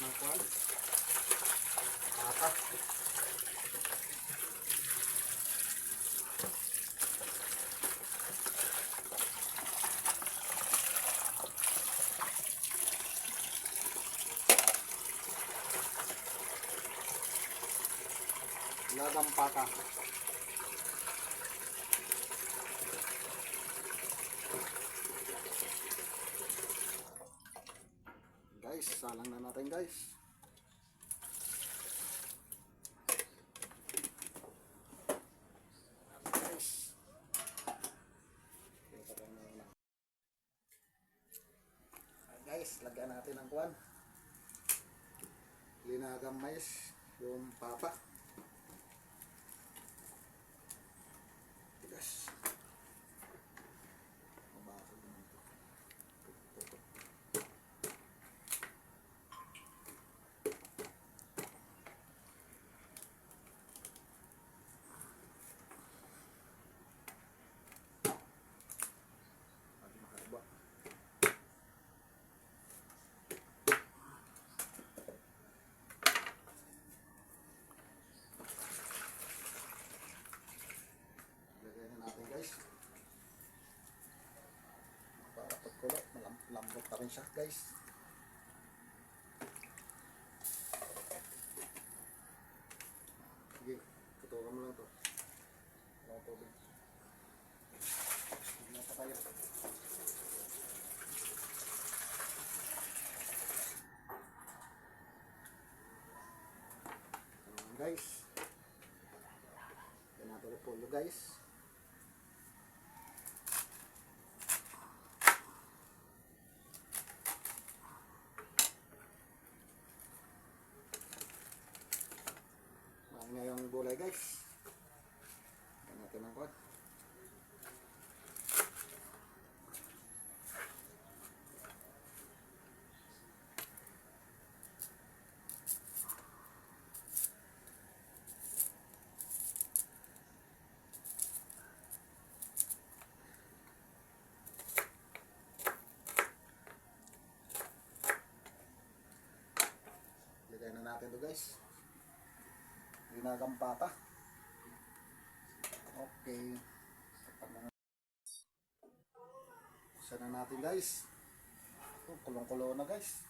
ng kwan. Pata. Lagang pata. Guys, salang na natin guys. Guys. Lagyan natin ng kwan. Linagang mais, yung papa. Guys. Mabasag naman ito. At makaiba. Lagay na natin guys. Para pagkulot, malam- rin siya guys. Sige, tutukan mo lang to. Wala tubig. Hindi na pa tayo. Guys. Yan natin yung pulo guys. Marami na yung gulay guys. Yan natin ang kod. Lagay na natin to guys. Ginagang pata. Okay. Buksan na natin guys. Oh, kulong-kulo na guys.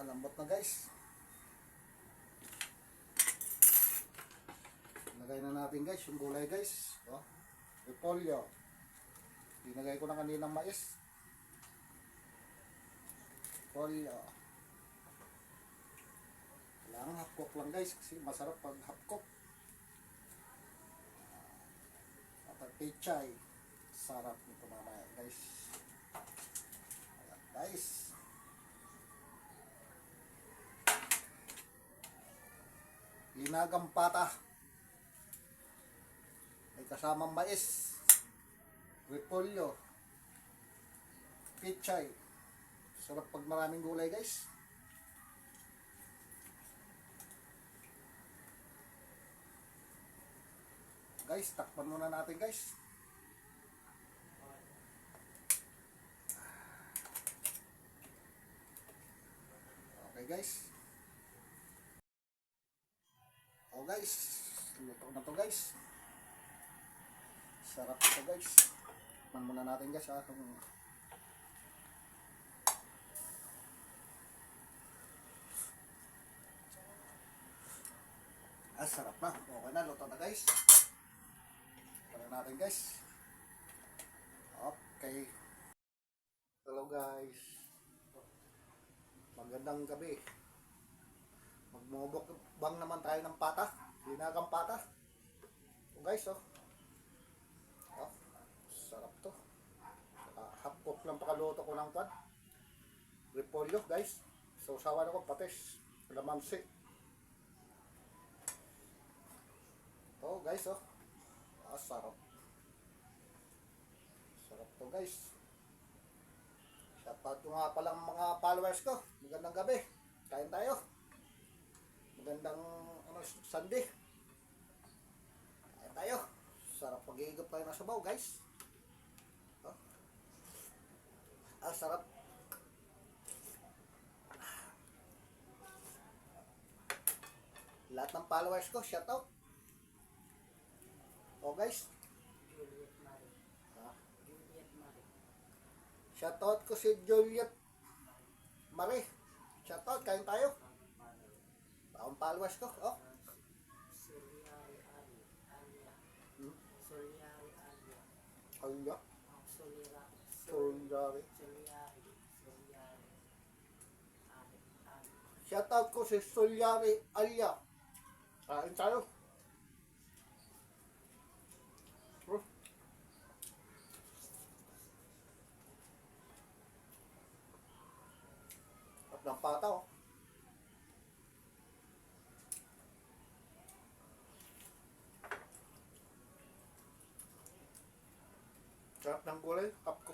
Alambot na guys. Lagay na natin guys yung gulay guys. Oh, repolyo. Dinagay ko na kaninang mais. Repolyo. Kailangan half cook lang guys kasi masarap pag half cook. At ang pechay. Sarap nito mamaya guys. Ayan guys. Linagang pata. May kasamang mais. Repolyo. Pechay. Sarap pag maraming gulay guys. Guys, takpan muna natin guys. Okay guys. Oh guys, luto na to guys. Sarap ito guys. Takpan muna natin guys ha. Kung Ah, sarap na. Okay na, luto na guys. Para natin guys. Okay. Hello guys. Magandang gabi. Magmumubok bang naman tayo ng pata. Linagang pata. Oh guys oh. Oh, sarap to. Uh, half cook lang pakaluto ko ng kwan. Repolyo guys. Sausawan ako patis. Lamansi. Guys oh. Ah, sarap. Sarap to guys. Shoutout ko nga palang mga followers ko. Magandang gabi. Kain tayo. Magandang ano, Sunday. Kain tayo. Sarap pag-iigop tayo ng sabaw guys. Oh. sarap. Lahat ng followers ko, shout out. O guys, Juliet Marie. ha? Juliet Marie. shout out ko si Juliet Marie. Shout out, kain tayo. Taong followers ko, oh. Sulyari Ali. Alia. Hmm? Sulyari Alia. Ayun nga. Oh, Sulira. Sulyari. Sulyari. Sulyari. Ali. Ali. Shout out ko si Sulyari Alia. Kain tayo. Oh. At ng pata, oh. Sarap ng gulay, up ko.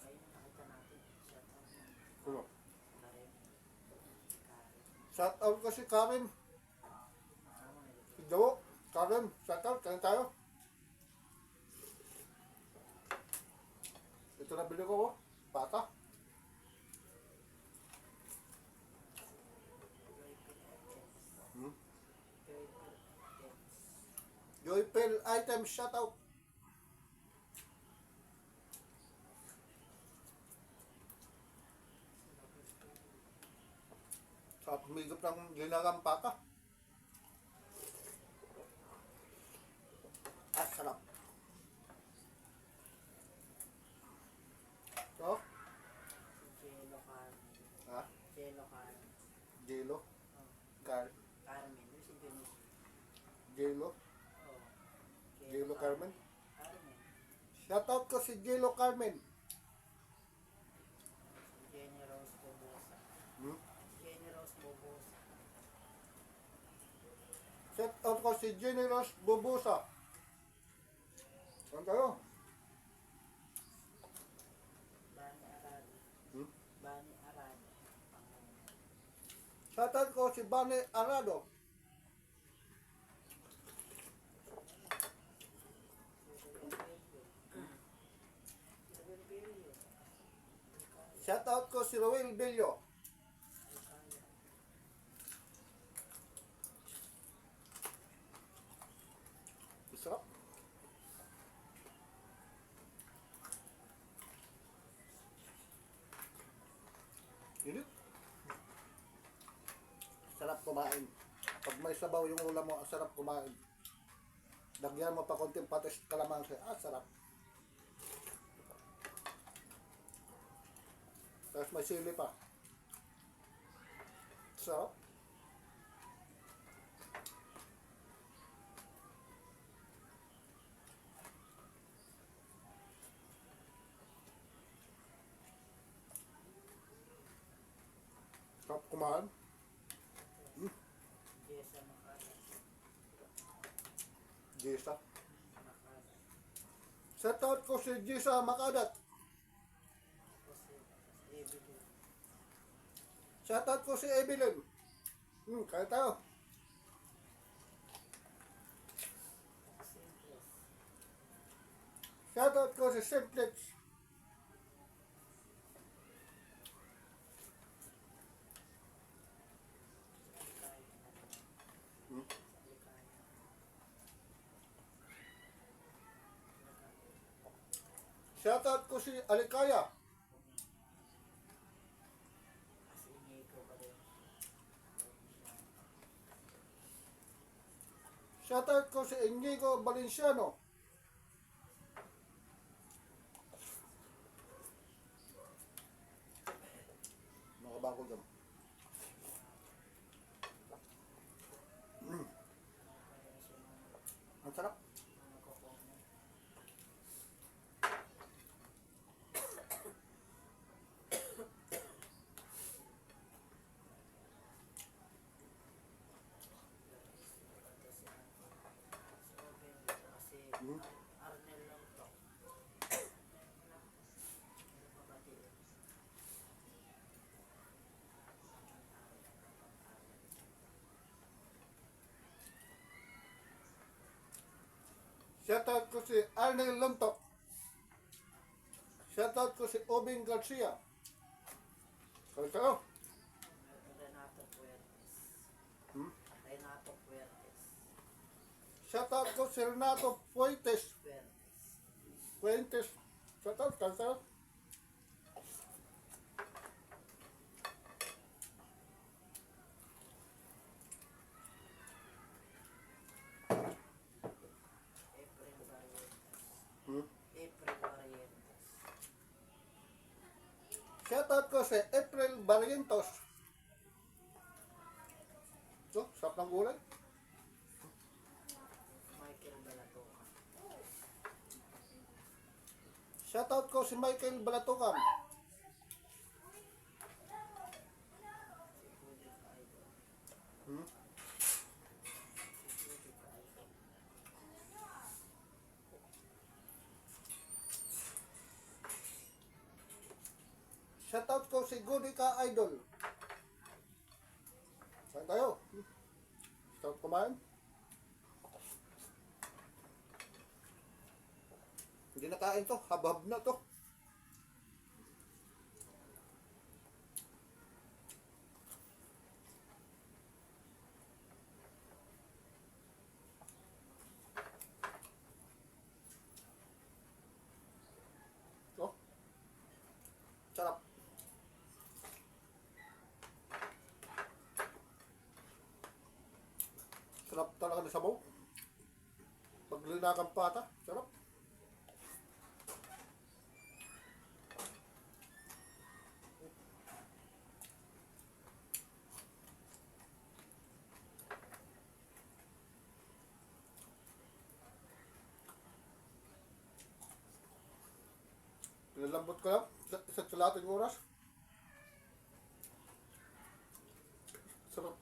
Ayun, nakita natin. Shout out mo. Ano? Karen. Karen. Shout out ko si Karen. Si Dawo. Karen, shout out. Kain tayo. Ito na bili ko, oh. Pata. Hmm? Joypel item shout out. Sa humigop ng ginagang pata. Ah, sarap. So, Jello Carmen. ha? Jello Carmen. Jelo. Oh, Car Carmen. Yung si Denise. Jelo. Oh. Jelo Carmen. Carmen. Shout out ko si Jelo Carmen. Out ko si Generous Bubusa. Saan tayo? Bani Arado. Hmm? Bani Arado. Panginoon. Shout out ko si Bane Arado. Shout out ko si Roel Bello. Sarap. Init. Sarap kumain. Pag may sabaw yung ulam mo, sarap kumain. Lagyan mo pa konting patis kalamansi. Ah, sarap. Tapos may sili pa. Sarap. Sarap kumain. Jisa. Makala. Set out ko si Jisa Makadat. Shout out ko si Evelyn. Hmm, kaya tayo. Shout out ko si Simplex. Ko si Alikaya. Kasi ingay ko ba rin. Shout out ko si Inigo Valenciano. Nakabago dyan. Mm, ang sarap. Kasi Hmm? Arnel lang to. Shoutout ko si Arnel Lontok. Shoutout ko si Obing Garcia. Kaya kayo. Renato Puertes. Hmm? Renato Puertes. Shoutout ko si Renato Fuentes. Puertes. Fuentes. Shoutout, kaya kayo. April Barrientos. Hmm? April Barrientos. Shoutout ko si April Barrientos. Ito, sarap ng gulay. Michael Balatoka. Shoutout ko si Michael Balatukan. Si Judith Idol. Hmm? Si Judith Idol. Si Gudika Idol. Saan tayo? Start kumain? Hindi na kain to. Habab na to. Oh. Sarap. Sarap talaga na sabaw. Pag linagang pata, sarap. Nilalambot ko lang sa isa't kalating oras. Sarap.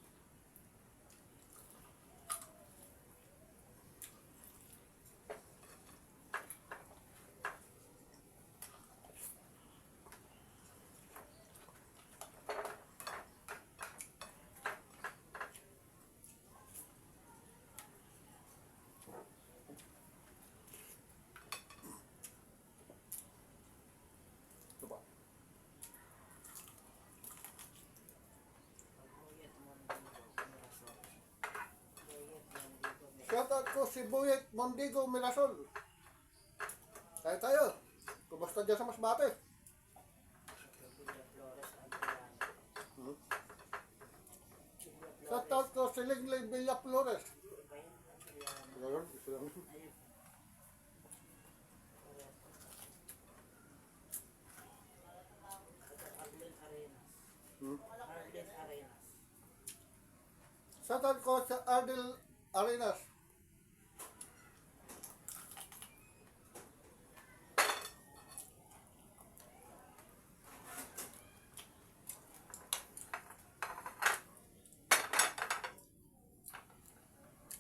Ito ba? Pagmuyat Mondigo. Mirasol. Muyat Mondigo. Mirasol. Shoutout ko si Buyet Mondigo Mirasol. Tayo tayo. Kumusta dyan sa Masbate? Hmm? Flores. Shoutout ko si Lingley Villa Flores. Arlen Arenas. Hmm? Shoutout ko sa Ardel Arenas.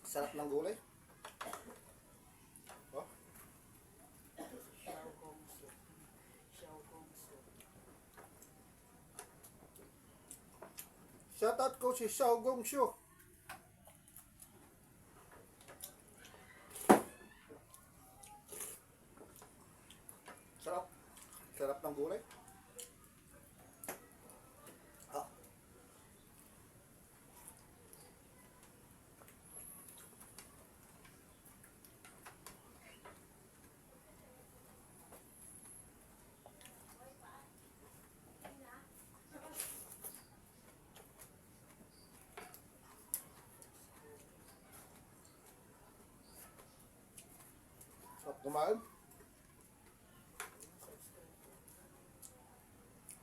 Sarap ng gulay. Oh, shoutout ko si Xiao Gong Xiu. Sarap. Sarap ng gulay. Kumain.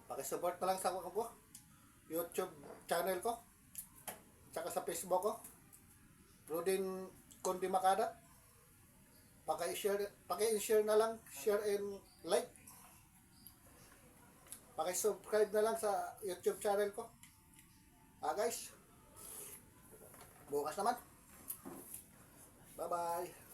Pakisupport na lang sa ako ko. YouTube channel ko. Tsaka sa Facebook ko. Rodin Kundi Makada. Paki-share, paki-share na lang, share and like. Paki-subscribe na lang sa YouTube channel ko. Ah guys. Bukas naman. Bye-bye.